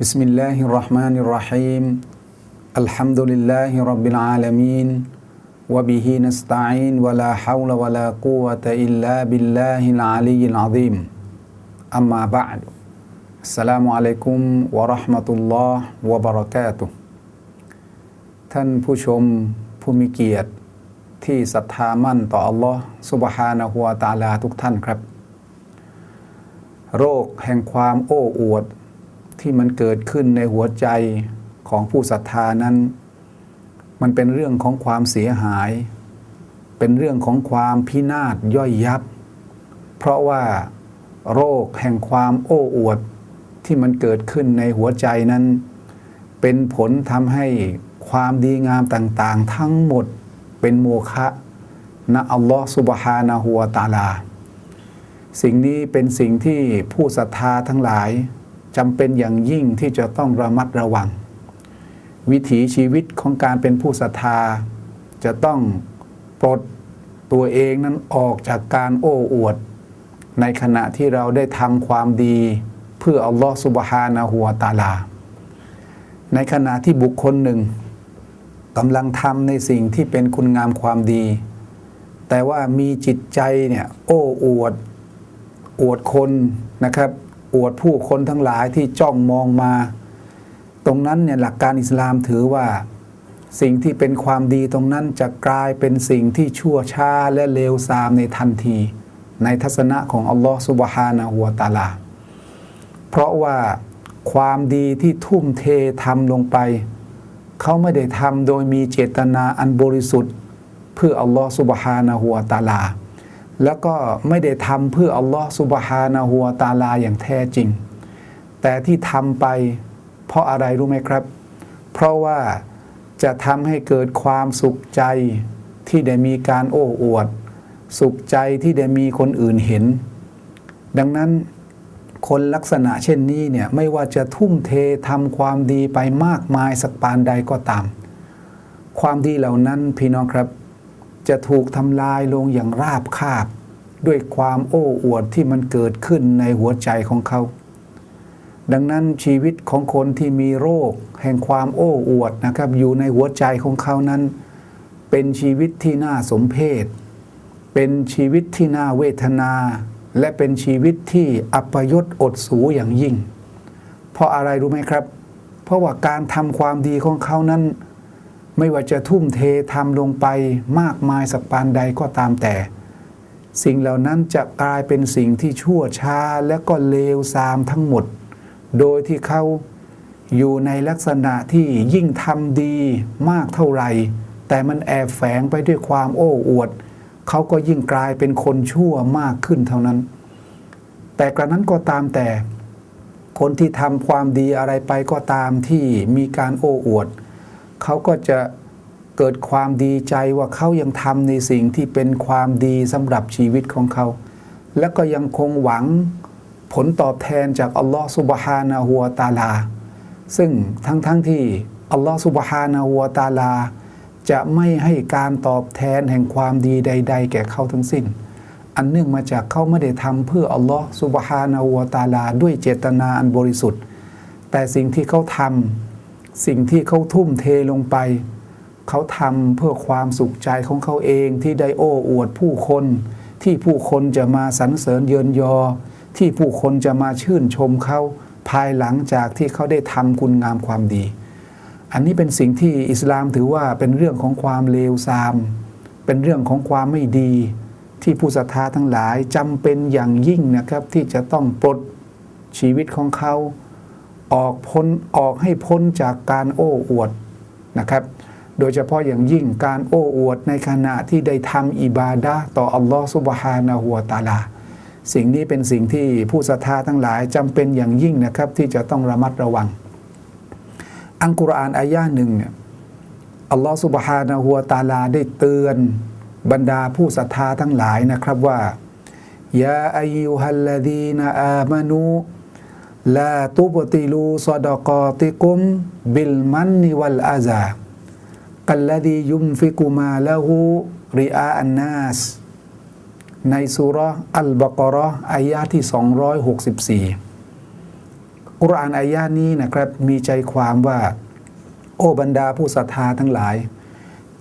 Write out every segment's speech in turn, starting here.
بسم الله الرحمن الرحيم الحمد لله رب العالمين وبه نستعين ولا حول ولا قوة إلا بالله العلي العظيم أما بعد السلام عليكم ورحمة الله وبركاته ท่านผู้ชมผู้มีเกียรติที่ศรัทธามั่นต่ออัลลอฮ์สุบฮานะฮุวาตาลาทุกท่านครับ โรคแห่งความโอ้อวด ที่มันเกิดขึ้นในหัวใจของผู้ศรัทธานั้น มันเป็นเรื่องของความเสียหาย เป็นเรื่องของความพินาศย่อยยับ เพราะว่าโรคแห่งความโอ้อวดที่มันเกิดขึ้นในหัวใจนั้น เป็นผลทำให้ความดีงามต่างๆ ทั้งหมดเป็นโมฆะนะอัลลอฮ์สุบฮานะฮูวาตาลา สิ่งนี้เป็นสิ่งที่ผู้ศรัทธาทั้งหลาย จำเป็นอย่างยิ่งที่จะต้องระมัดระวัง วิถีชีวิตของการเป็นผู้ศรัทธา จะต้องปลดตัวเองนั้นออกจากการโอ้อวด ในขณะที่เราได้ทำความดีเพื่ออัลลอฮ์สุบฮานะฮูวตาลา ในขณะที่บุคคลหนึ่งกำลังทำในสิ่งที่เป็นคุณงามความดี แต่ว่ามีจิตใจเนี่ยโอ้อวด อวดคนนะครับ อวดผู้คนทั้งหลายที่จ้องมองมา ตรงนั้นเนี่ยหลักการอิสลามถือว่า สิ่งที่เป็นความดีตรงนั้นจะกลายเป็นสิ่งที่ชั่วช้าและเลวทรามในทันที ในทัศนะของอัลลอฮฺสุบฮานะฮูวตาลา เพราะว่าความดีที่ทุ่มเททำลงไป เขาไม่ได้ทำโดยมีเจตนาอันบริสุทธิ์ เพื่ออัลลอฮฺสุบฮานะฮูวตาลา แล้วก็ไม่ได้ทำเพื่ออัลลอฮฺสุบฮานะฮูวาตาลาอย่างแท้จริง แต่ที่ทำไปเพราะอะไรรู้ไหมครับ เพราะว่าจะทำให้เกิดความสุขใจที่ได้มีการโอ้อวด สุขใจที่ได้มีคนอื่นเห็น ดังนั้นคนลักษณะเช่นนี้เนี่ยไม่ว่าจะทุ่มเททำความดีไปมากมายสักปานใดก็ตาม ความดีเหล่านั้นพี่น้องครับ จะถูกทำลายลงอย่างราบคาบ ด้วยความโอ้อวดที่มันเกิดขึ้นในหัวใจของเขา ดังนั้นชีวิตของคนที่มีโรค แห่งความโอ้อวดนะครับ อยู่ในหัวใจของเขานั้น เป็นชีวิตที่น่าสมเพชเป็นชีวิตที่น่าเวทนา และเป็นชีวิตที่อัปยศอดสูอย่างยิ่ง เพราะอะไรรู้ไหมครับ เพราะว่าการทำความดีของเขานั้น ไม่ว่าจะทุ่มเททำลงไปมากมายสักปานใดก็ตามแต่ สิ่งเหล่านั้นจะกลายเป็นสิ่งที่ชั่วช้าและก็เลวทรามทั้งหมด โดยที่เขาอยู่ในลักษณะที่ยิ่งทำดีมากเท่าไหร่ แต่มันแอบแฝงไปด้วยความโอ้อวด เขาก็ยิ่งกลายเป็นคนชั่วมากขึ้นเท่านั้น แต่กระนั้นก็ตามแต่ คนที่ทำความดีอะไรไปก็ตามที่มีการโอ้อวด เขาก็จะเกิดความดีใจว่าเขายังทำในสิ่งที่เป็นความดีสำหรับชีวิตของเขา และก็ยังคงหวังผลตอบแทนจากอัลลอฮฺสุบฮานะฮัวตาลา ซึ่งทั้งๆทที่อัลลอฮฺสุบฮานะฮัวตาลา จะไม่ให้การตอบแทนแห่งความดีใด ๆ แก่เขาทั้งสิ้น อันเนื่องมาจากเขาไม่ได้ทำเพื่ออัลลอฮฺสุบฮานะฮัวตาลา ด้วยเจตนาอันบริสุทธิ์ แต่สิ่งที่เขาทำ สิ่งที่เขาทุ่มเทลงไป เขาทำเพื่อความสุขใจของเขาเองที่ได้โอ้อวดผู้คน ที่ผู้คนจะมาสรรเสริญเยินยอ ที่ผู้คนจะมาชื่นชมเขาภายหลังจากที่เขาได้ทำคุณงามความดี อันนี้เป็นสิ่งที่อิสลามถือว่าเป็นเรื่องของความเลวทราม เป็นเรื่องของความไม่ดี ที่ผู้ศรัทธาทั้งหลายจำเป็นอย่างยิ่งนะครับที่จะต้องปลดชีวิตของเขา ออกพ้นออกให้พ้นจากการโอ้อวดนะครับ โดยเฉพาะอย่างยิ่งการโอ้อวดในขณะที่ได้ทำอิบาดะต่ออัลลอฮฺสุบฮานะฮูวตาลา สิ่งนี้เป็นสิ่งที่ผู้ศรัทธาทั้งหลายจำเป็นอย่างยิ่งนะครับ ที่จะต้องระมัดระวัง อังกุรอานอายะหนึ่งเนี่ยอัลลอฮฺสุบฮานะฮูวตาลาได้เตือนบรรดาผู้ศรัทธาทั้งหลายนะครับว่ายาอายุฮัลลดีนอามานู ลาตุบติลูซอดกอติกุม บิลมันนิวัลอาซากัลลดียุมฟิกุมาละหูริอาอันนัสในสุรอัลบากรออายะที่ 264 กุรอานอายานี้นะครับ มีใจความว่า โอ้บรรดาผู้ศรัทธาทั้งหลาย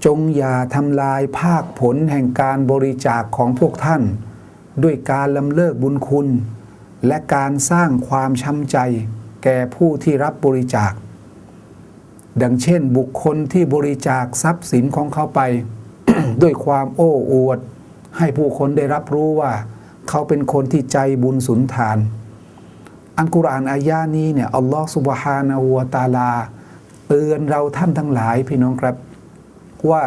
จงอย่าทำลายภาคผลแห่งการบริจาคของพวกท่าน ด้วยการลำเลิกบุญคุณ และการสร้างความช้ำใจแก่ผู้ที่รับบริจาค ดังเช่นบุคคลที่บริจาคทรัพย์สินของเขาไป ด้วยความโอ้อวด ให้ผู้คนได้รับรู้ว่า เขาเป็นคนที่ใจบุญสุนทาน อันกุรอานอายานี้เนี่ยอัลลอฮฺสุบฮานาหัวตาลา เตือนเราท่านทั้งหลายพี่น้องครับว่า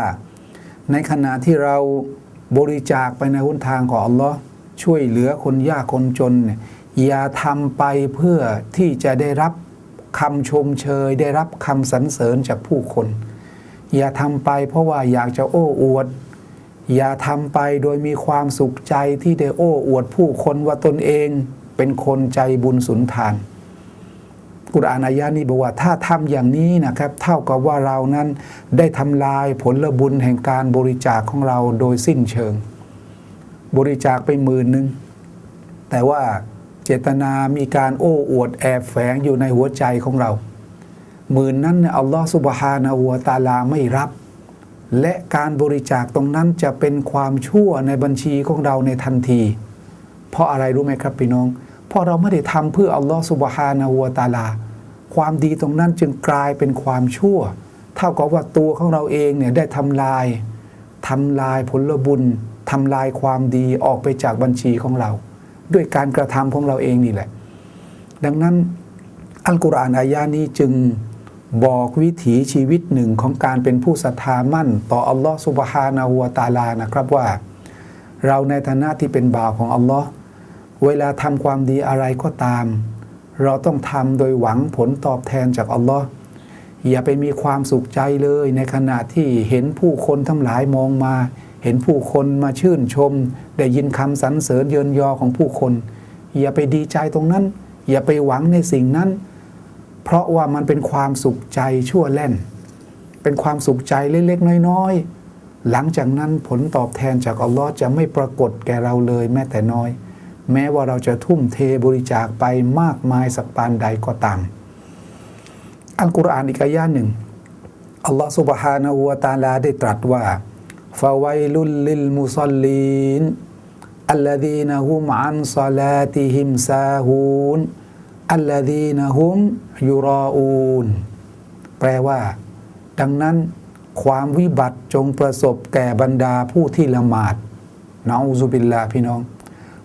ในขณะที่เราบริจาคไปในหนทางของอัลลอฮ์ช่วยเหลือคนยากคนจนเนี่ย อย่าทำไปเพื่อที่จะได้รับคำชมเชย ได้รับคำสรรเสริญจากผู้คน อย่าทำไปเพราะว่าอยากจะโอ้อวด อย่าทำไปโดยมีความสุขใจที่ได้โอ้อวดผู้คนว่าตนเองเป็นคนใจบุญสุนทาน กุรอานอายานี้บอกว่าถ้าทำอย่างนี้นะครับ เท่ากับว่าเรานั้นได้ทำลายผลบุญแห่งการบริจาคของเราโดยสิ้นเชิง บริจาคไปหมื่นหนึ่งแต่ว่า เจตนามีการโอ้อวดแอบแฝงอยู่ในหัวใจของเราหมื่นนั้นอัลลอฮฺสุบฮานาหัวตาลาไม่รับ และการบริจาคตรงนั้นจะเป็นความชั่วในบัญชีของเราในทันที เพราะอะไรรู้ไหมครับพี่น้อง เพราะเราไม่ได้ทำเพื่ออัลลอฮฺสุบฮานาหัวตาลา ความดีตรงนั้นจึงกลายเป็นความชั่ว เท่ากับว่าตัวของเราเองเนี่ยได้ทำลายทำลายผลบุญทำลายความดีออกไปจากบัญชีของเรา ด้วยการกระทำของเราเองนี่แหละ ดังนั้นอัลกุรอานอายานี้จึงบอกวิถีชีวิตหนึ่งของการเป็นผู้ศรัทธามั่น ต่ออัลลอฮฺสุบฮานาหัวตาลานะครับว่า เราในฐานะที่เป็นบ่าวของอัลลอฮ์เวลาทำความดีอะไรก็ตาม เราต้องทำโดยหวังผลตอบแทนจากอัลลอฮ์อย่าไปมีความสุขใจเลยในขณะที่เห็นผู้คนทั้งหลายมองมา เห็นผู้คนมาชื่นชม ได้ยินคำสรรเสริญเยินยอของผู้คน อย่าไปดีใจตรงนั้น อย่าไปหวังในสิ่งนั้น เพราะว่ามันเป็นความสุขใจชั่วแล่น เป็นความสุขใจเล็กๆน้อยๆ หลังจากนั้นผลตอบแทนจากอัลลอฮ์จะไม่ปรากฏแก่เราเลยแม้แต่น้อย แม้ว่าเราจะทุ่มเทบริจาคไปมากมายสักปานใดก็ตามอัลกุรอานอีกอายะหนึ่งอัลลอฮ์สุบฮานาอูตาลาได้ตรัสว่า ฮูนอัลลดีนฮุมยุรออูน แปลว่า ดังนั้นความวิบัติจงประสบแก่บรรดาผู้ที่ละหมาดนะอูซุบิลลาพี่น้อง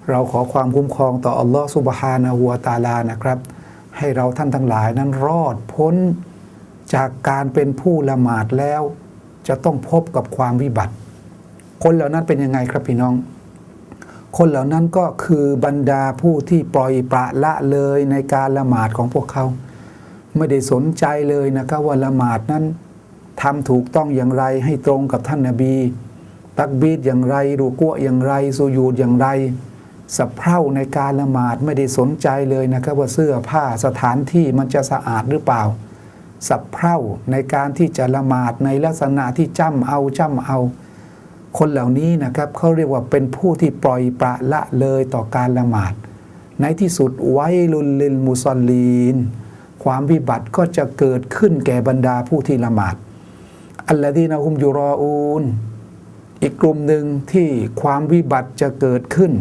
เราขอความคุ้มครองต่ออัลลอฮ์ سبحانه และ تعالى นะครับ ให้เราท่านทั้งหลายนั้นรอดพ้นจากการเป็นผู้ละหมาดแล้ว จะต้องพบกับความวิบัติ คนเหล่านั้นเป็นยังไงครับพี่น้อง คนเหล่านั้นก็คือบรรดาผู้ที่ปล่อยปละละเลยในการละหมาดของพวกเขา ไม่ได้สนใจเลยนะครับว่าละหมาดนั้นทำถูกต้องอย่างไรให้ตรงกับท่านนาบี ตักบีดอย่างไร รูกัวอย่างไรสุยูดอย่างไรสะเพร่าในการละหมาดไม่ได้สนใจเลยนะครับว่าเสื้อผ้าสถานที่มันจะสะอาดหรือเปล่าสะเพร่าในการที่จะละหมาดในลักษณะที่จ้ำเอาจ้ำเอา คนเหล่านี้นะครับเขาเรียกว่าเป็นผู้ที่ปล่อยปละละเลยต่อการละหมาด ในที่สุดไวลุนลินมุซอลลีน ความวิบัติก็จะเกิดขึ้นแก่บรรดาผู้ที่ละหมาด อัลลอฮีนะฮุมยูรออูน อีกกลุ่มหนึ่งที่ความวิบัติจะเกิดขึ้น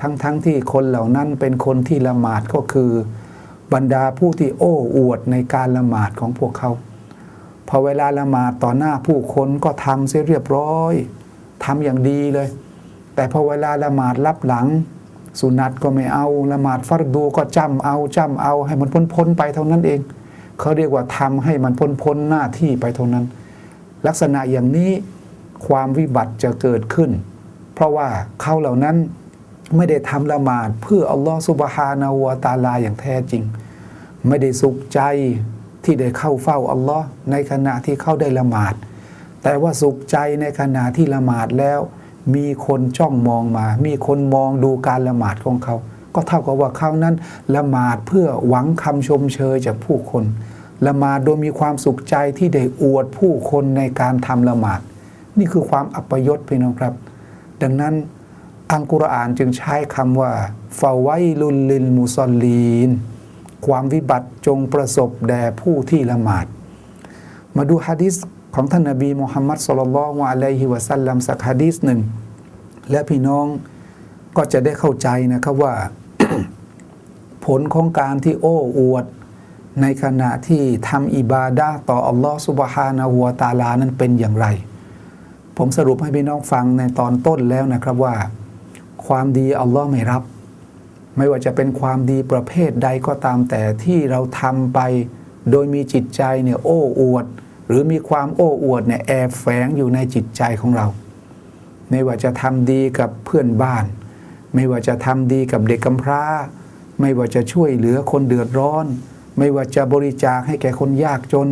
ทั้งๆทที่คนเหล่านั้นเป็นคนที่ละหมาดก็คือ บรรดาผู้ที่โอ้อวดในการละหมาดของพวกเขา พอเวลาละหมาดต่อหน้าผู้คนก็ทำเสียเรียบร้อย ทำอย่างดีเลย แต่พอเวลาละหมาดรับหลัง สุนัตก็ไม่เอาละหมาดฟัรดูก็จำเอาจำเอาให้มันพ้นพ้นๆไปเท่านั้นเองเขาเรียกว่าทำให้มันพ้นพ้นๆหน้าที่ไปเท่านั้น ลักษณะอย่างนี้ความวิบัติจะเกิดขึ้น เพราะว่าเขาเหล่านั้นไม่ได้ทำละหมาดเพื่ออัลลอฮฺสุบฮานาวตาลาอย่างแท้จริง ไม่ได้สุขใจที่ได้เข้าเฝ้าอัลลอฮ์ในขณะที่เขาได้ละหมาด แต่ว่าสุขใจในขณะที่ละหมาดแล้ว มีคนจ้องมองมา มีคนมองดูการละหมาดของเขา ก็เท่ากับว่าเขานั้นละหมาดเพื่อหวังคำชมเชยจากผู้คนละหมาดโดยมีความสุขใจที่ได้อวดผู้คนในการทำละหมาด นี่คือความอัปยศพี่น้องครับ ดังนั้นอัลกุรอานจึงใช้คำว่าฟาไวลุลลิลมุซอลลีน ความวิบัติจงประสบแด่ผู้ที่ละหมาด มาดูฮะดิษ ของท่านนบีมุฮัมมัดสุลลัลลอฮุอะลัยฮิวะสัลลัมสักฮะดิษหนึ่ง และพี่น้องก็จะได้เข้าใจนะครับว่า ผลของการที่โอ้อวด ในขณะที่ทำอิบาดาต่ออัลลอฮฺสุบฮานะฮูวตาลานั้นเป็นอย่างไร ผมสรุปให้พี่น้องฟังในตอนต้นแล้วนะครับว่า ความดีอัลลอฮ์ไม่รับ ไม่ว่าจะเป็นความดีประเภทใดก็ตามแต่ที่เราทำไป โดยมีจิตใจเนี่ยโอ้อวด หรือมีความโอ้อวดเนี่ยแอบแฝงอยู่ในจิตใจของเรา ไม่ว่าจะทำดีกับเพื่อนบ้าน ไม่ว่าจะทำดีกับเด็กกำพร้า ไม่ว่าจะช่วยเหลือคนเดือดร้อน ไม่ว่าจะบริจาคให้แก่คนยากจน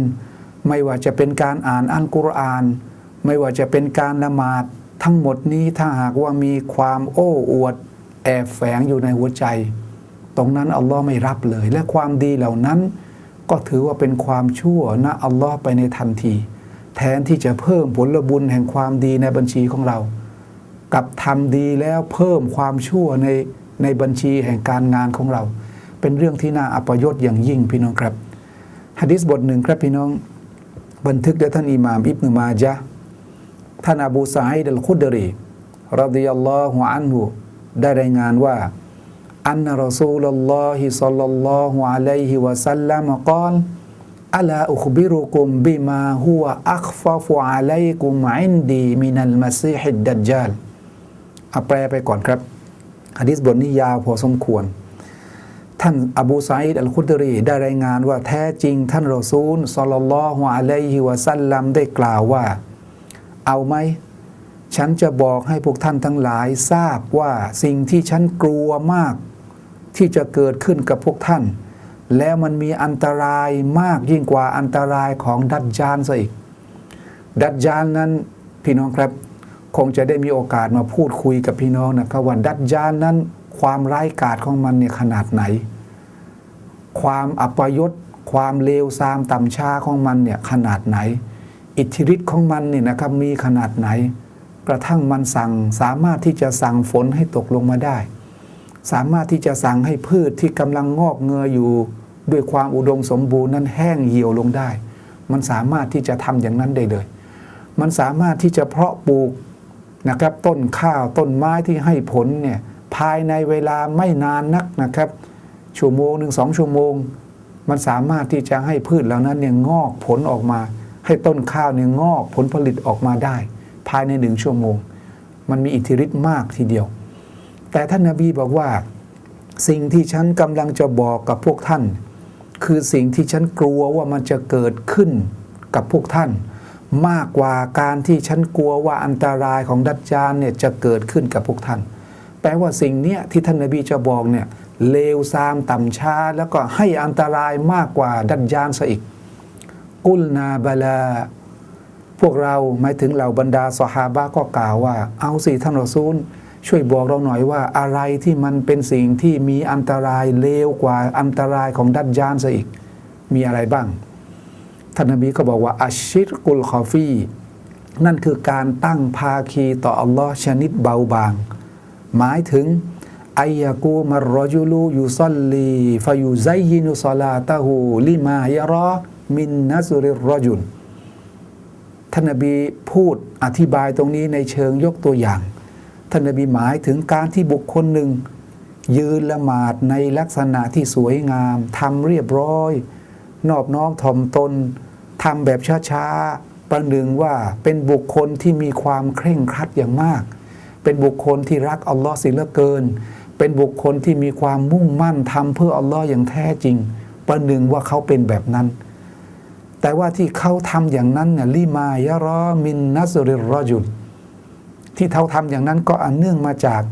ไม่ว่าจะเป็นการอ่านอัลกุรอาน ไม่ว่าจะเป็นการละหมาดทั้งหมดนี้ถ้าหากว่ามีความโอ้อวด แอบแฝงอยู่ในหัวใจ ตรงนั้นอัลลอฮ์ไม่รับเลย และความดีเหล่านั้น ก็ถือว่าเป็นความชั่วนะอัลลอฮ์ไปในทันที แทนที่จะเพิ่มผลบุญแห่งความดีในบัญชีของเรากับทำดีแล้วเพิ่มความชั่วในในบัญชีแห่งการงานของเรา เป็นเรื่องที่น่าอัปยศอย่างยิ่งพี่น้องครับฮะดิษบทหนึ่งครับพี่น้อง บันทึกโดยท่านอิหม่ามอิบนุมาจะท่านอบูซาอิดอัลคุดรีรดิยัลลอฮุอันฮุได้รายงานว่า อันรอซูลลอฮิซัลลัลลอฮุอะลัยฮิวะสัลลัมกล่าวอัลาอุคบิรุกุมบิมาฮุวะอัคฟะฟุอะลัยกุมอินดีมินัลมาแปลไปก่อนครับฮะดิษบทนี้ยาวพอสมควร ท่านอบูไซด์อัลคุดรี ได้รายงานว่าแท้จริงท่านรอซูลสัลลัลลอฮุอะลัยฮิวะสัลลัมได้กล่าวว่า เอาไหม ฉันจะบอกให้พวกท่านทั้งหลายทราบว่าสิ่งที่ฉันกลัวมาก ที่จะเกิดขึ้นกับพวกท่าน แล้วมันมีอันตรายมากยิ่งกว่าอันตรายของดัจจานซะอีก ดัจจานนั้นพี่น้องครับ คงจะได้มีโอกาสมาพูดคุยกับพี่น้องนะครับว่าดัจจานนั้นความร้ายกาจของมันเนี่ยขนาดไหน ความอัปยศความเลวทรามต่ำช้าของมันเนี่ยขนาดไหน อิทธิฤทธิ์ของมันเนี่ยนะครับมีขนาดไหน กระทั่งมันสั่งสามารถที่จะสั่งฝนให้ตกลงมาได้ สามารถที่จะสั่งให้พืชที่กำลังงอกเงยอยู่ด้วยความอุดมสมบูรณ์นั้นแห้งเหี่ยวลงได้ มันสามารถที่จะทำอย่างนั้นได้เลย มันสามารถที่จะเพาะปลูกนะครับต้นข้าวต้นไม้ที่ให้ผลเนี่ยภายในเวลาไม่นานนักนะครับชั่วโมงหนึ่งสองชั่วโมง มันสามารถที่จะให้พืชเหล่านั้นเนี่ยงอกผลออกมา ให้ต้นข้าวเนี่ยงอกผลผลิตออกมาได้ ภายในหนึ่งชั่วโมง มันมีอิทธิฤทธิ์มากทีเดียว แต่ท่านนาบีบอกว่า สิ่งที่ฉันกำลังจะบอกกับพวกท่าน คือสิ่งที่ฉันกลัวว่ามันจะเกิดขึ้นกับพวกท่าน มากกว่าการที่ฉันกลัวว่าอันตรายของดัจจานเนี่ยจะเกิดขึ้นกับพวกท่าน แปลว่าสิ่งเนี้ยที่ท่านนบีจะบอกเนี่ยเลวซามต่ำช้า แล้วก็ให้อันตรายมากกว่าดัจจานซะอีก กุลนาบลาพวกเราหมายถึงเหล่าบรรดาสหาบะก็กล่าวว่า เอาสิท่านรอซูล ช่วยบอกเราหน่อยว่าอะไรที่มันเป็นสิ่งที่มีอันตรายเลวกว่าอันตรายของดัจจานซะอีก มีอะไรบ้างท่านนบีก็บอกว่าอัชชิรกุลคอฟีนั่นคือการตั้งภาคีต่ออัลลอฮ์ชนิดเบาบาง หมายถึงอายะกูมารจุลูยูซอลลีฟายูไซยินุซอลาตะฮูลิมายะรอมินนัซุริรรจุลท่านนบีพูดอธิบายตรงนี้ในเชิงยกตัวอย่าง ท่านนบีหมายถึงการที่บุคคลหนึ่ง ยืนละหมาดในลักษณะที่สวยงามทำเรียบร้อย นอบน้อมถ่อมตนทำแบบช้าๆ ประหนึ่งว่าเป็นบุคคลที่มีความเคร่งครัดอย่างมาก เป็นบุคคลที่รักอัลลอฮ์สิเหลือเกิน เป็นบุคคลที่มีความมุ่งมั่นทำเพื่ออัลลอฮ์อย่างแท้จริง ประหนึ่งว่าเขาเป็นแบบนั้น แต่ว่าที่เขาทำอย่างนั้นเนี่ยลิมายะรอมินนัสริรรอจุล ที่เขาทำอย่างนั้นก็อันเนื่องมาจาก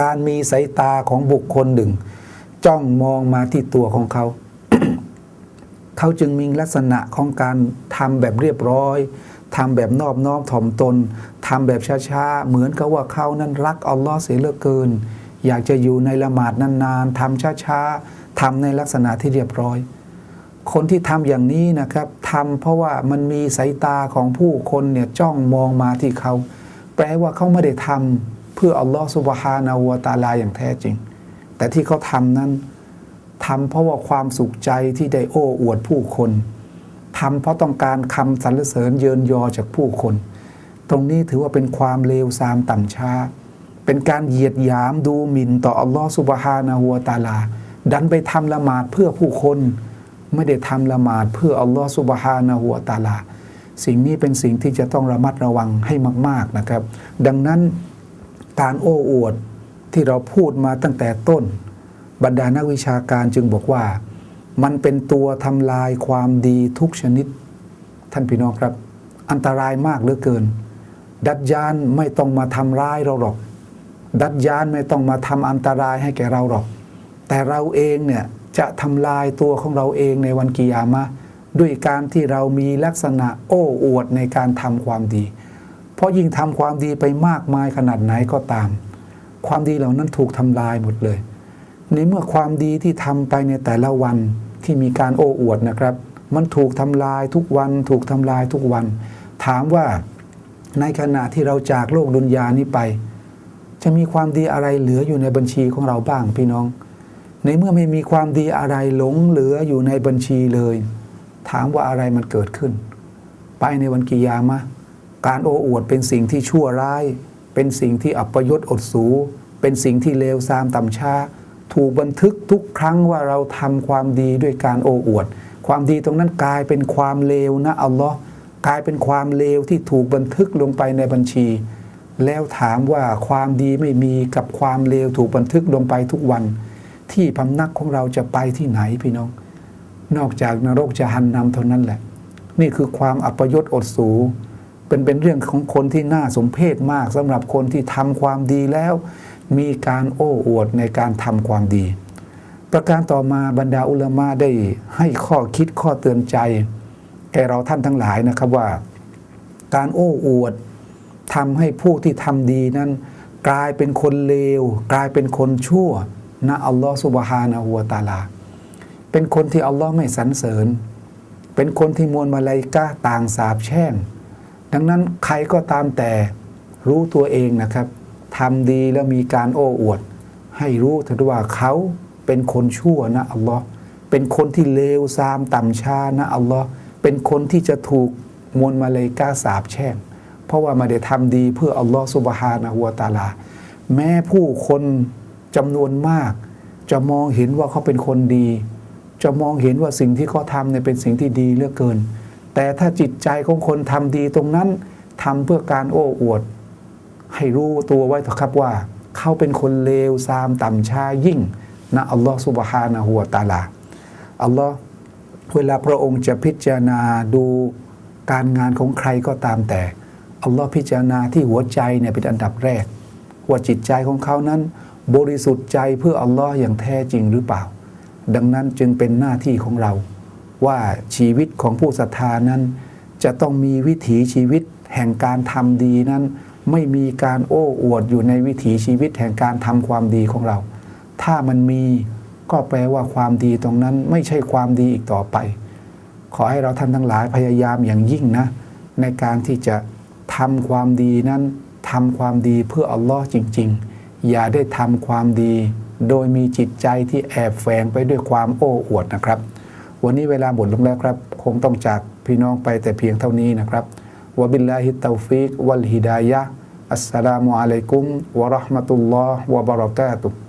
การมีสายตาของบุคคลหนึ่ง จ้องมองมาที่ตัวของเขา เขาจึงมีลักษณะของการทำแบบเรียบร้อยทำแบบนอบน้อมถ่อมตนทำแบบช้าๆ เหมือนกับว่าเขานั้นรักอัลลอฮ์เสียเหลือเกิน อยากจะอยู่ในละหมาดนานๆทำช้าๆทำในลักษณะที่เรียบร้อย คนที่ทำอย่างนี้นะครับทำเพราะว่ามันมีสายตาของผู้คนเนี่ยจ้องมองมาที่เขา แปลว่าเขาไม่ได้ทำเพื่ออัลลอฮ์สุบฮานาหัวตาลาอย่างแท้จริง แต่ที่เขาทำนั้นทำเพราะว่าความสุขใจที่ได้โอ้อวดผู้คนทำเพราะต้องการคำสรรเสริญเยินยอจากผู้คน ตรงนี้ถือว่าเป็นความเลวทรามต่ำช้า เป็นการเหยียดหยามดูหมิ่นต่ออัลลอฮฺสุบฮานะฮูวตาลา ดันไปทำละหมาดเพื่อผู้คน ไม่ได้ทำละหมาดเพื่ออัลลอฮฺสุบฮานะฮูวตาลา สิ่งนี้เป็นสิ่งที่จะต้องระมัดระวังให้มาก ๆนะครับ ดังนั้นการโอ้อวดที่เราพูดมาตั้งแต่ต้น บรรดานักวิชาการจึงบอกว่า มันเป็นตัวทำลายความดีทุกชนิด ท่านพี่น้องครับ อันตรายมากเหลือเกิน ดัดยานไม่ต้องมาทำร้ายเราหรอก ดัดยานไม่ต้องมาทำอันตรายให้แก่เราหรอก แต่เราเองเนี่ยจะทำลายตัวของเราเองในวันกิยามะ ด้วยการที่เรามีลักษณะโอ้อวดในการทำความดี เพราะยิ่งทำความดีไปมากมายขนาดไหนก็ตาม ความดีเหล่านั้นถูกทำลายหมดเลย ในเมื่อความดีที่ทำไปในแต่ละวันที่มีการโอ้อวดนะครับ มันถูกทำลายทุกวัน ถูกทำลายทุกวัน ถามว่าในขณะที่เราจากโลกดุนยานี้ไป จะมีความดีอะไรเหลืออยู่ในบัญชีของเราบ้างพี่น้อง ในเมื่อไม่มีความดีอะไรหลงเหลืออยู่ในบัญชีเลย ถามว่าอะไรมันเกิดขึ้น ไปในวันกิยามะ การโอ้อวดเป็นสิ่งที่ชั่วร้าย เป็นสิ่งที่อัปยศอดสู เป็นสิ่งที่เลวทรามต่ำช้า ถูกบันทึกทุกครั้งว่าเราทำความดีด้วยการโอ้อวด ความดีตรงนั้นกลายเป็นความเลวนะอัลลอฮ์กลายเป็นความเลวที่ถูกบันทึกลงไปในบัญชี แล้วถามว่าความดีไม่มีกับความเลวถูกบันทึกลงไปทุกวัน ที่พำนักของเราจะไปที่ไหนพี่น้อง นอกจากนรกจะหันนำเท่านั้นแหละ นี่คือความอัปยศอดสูเป็นเป็นเรื่องของคนที่น่าสมเพชมากสำหรับคนที่ทำความดีแล้ว มีการโอ้อวดในการทำความดี ประการต่อมาบรรดาอุลามะได้ให้ข้อคิดข้อเตือนใจ แก่เราท่านทั้งหลายนะครับว่า การโอ้อวดทำให้ผู้ที่ทำดีนั้น กลายเป็นคนเลว กลายเป็นคนชั่วนะอัลลอฮฺสุบฮานะฮูวะตาลา เป็นคนที่อัลลอฮ์ไม่สรรเสริญ เป็นคนที่มวลมาลายกาต่างสาบแช่ง ดังนั้นใครก็ตามแต่รู้ตัวเองนะครับทำดีแล้วมีการโอ้อวด ให้รู้เถิดว่าเขาเป็นคนชั่วนะอัลลอฮ์เป็นคนที่เลวซามต่ำช้านะอัลลอฮ์เป็นคนที่จะถูกมวลมาลายกาสาบแช่ง เพราะว่าม่ได้ทำดีเพื่ออัลลอฮ์สุบฮานะฮูวตาลา แม้ผู้คนจำนวนมาก จะมองเห็นว่าเขาเป็นคนดี จะมองเห็นว่าสิ่งที่เขาทำเนี่ยเป็นสิ่งที่ดีเหลือเกิน แต่ถ้าจิตใจของคนทำดีตรงนั้นทำเพื่อการโอ้อวด ให้รู้ตัวไว้เถอะครับว่า เขาเป็นคนเลวซามต่ำช้ายิ่งนะอัลลอฮฺสุบฮานะฮูวตาลาอัลลอฮ์เวลาพระองค์จะพิจารณาดูการงานของใครก็ตามแต่อัลลอฮ์พิจารณาที่หัวใจเนี่ยเป็นอันดับแรก ว่าจิตใจของเขานั้น บริสุทธิ์ใจเพื่ออัลลอฮ์อย่างแท้จริงหรือเปล่า ดังนั้นจึงเป็นหน้าที่ของเรา ว่าชีวิตของผู้ศรัทธานั้น จะต้องมีวิถีชีวิตแห่งการทำดีนั้น ไม่มีการโอ้อวดอยู่ในวิถีชีวิตแห่งการทำความดีของเรา ถ้ามันมีก็แปลว่าความดีตรงนั้นไม่ใช่ความดีอีกต่อไป ขอให้เราท่านทั้งหลายพยายามอย่างยิ่งนะ ในการที่จะทำความดีนั้นทำความดีเพื่ออัลลอฮ์จริง ๆ อย่าได้ทำความดี โดยมีจิตใจที่แอบแฝงไปด้วยความโอ้อวดนะครับ วันนี้เวลาหมดลงแล้วครับ คงต้องจากพี่น้องไปแต่เพียงเท่านี้นะครับวะบิลลาฮิตตาฟิกวัลฮิดายะอัสสลามุอะลัยกุมวะราะห์มะตุลลอฮ์วะบะเราะกาตุฮ์